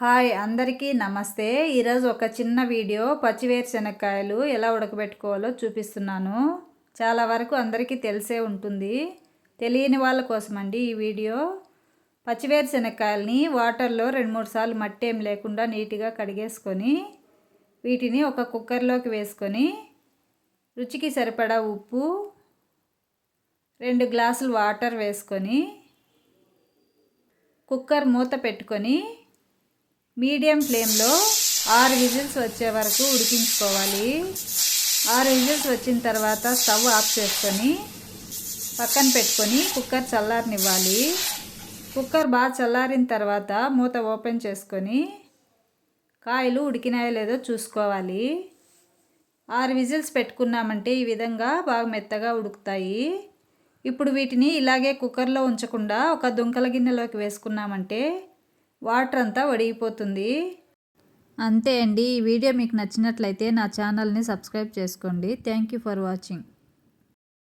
Hi అందరికీ నమస్తే. ఈరోజు ఒక చిన్న వీడియో పచ్చివేరుశనక్కాయలు ఎలా ఉడకబెట్టుకోవాలో చూపిస్తున్నాను. చాలా వరకు అందరికీ తెలిసే ఉంటుంది. తెలియని వాళ్ళ కోసమండి ఈ వీడియో. పచ్చివేరుశనక్కాయలని వాటర్లో రెండు మూడు సార్లు మట్టి ఏం లేకుండా నీట్గా కడిగేసుకొని వీటిని ఒక కుక్కర్లోకి వేసుకొని రుచికి సరిపడా ఉప్పు రెండు గ్లాసులు వాటర్ వేసుకొని కుక్కర్ మూత పెట్టుకొని మీడియం ఫ్లేమ్లో ఆరు విజిల్స్ వచ్చే వరకు ఉడికించుకోవాలి. ఆరు విజిల్స్ వచ్చిన తర్వాత స్టవ్ ఆఫ్ చేసుకొని పక్కన పెట్టుకొని కుక్కర్ చల్లారనివ్వాలి. కుక్కర్ బాగా చల్లారిన తర్వాత మూత ఓపెన్ చేసుకొని కాయలు ఉడికినాయో లేదో చూసుకోవాలి. ఆరు విజిల్స్ పెట్టుకున్నామంటే ఈ విధంగా బాగా మెత్తగా ఉడుకుతాయి. ఇప్పుడు వీటిని ఇలాగే కుక్కర్లో ఉంచకుండా ఒక దుంకల గిన్నెలోకి వేసుకున్నామంటే వాటర్ అంతా వడిగిపోతుంది. అంతే అండి. ఈ వీడియో మీకు నచ్చినట్లయితే నా ఛానల్ని సబ్స్క్రైబ్ చేసుకోండి. Thank you for watching.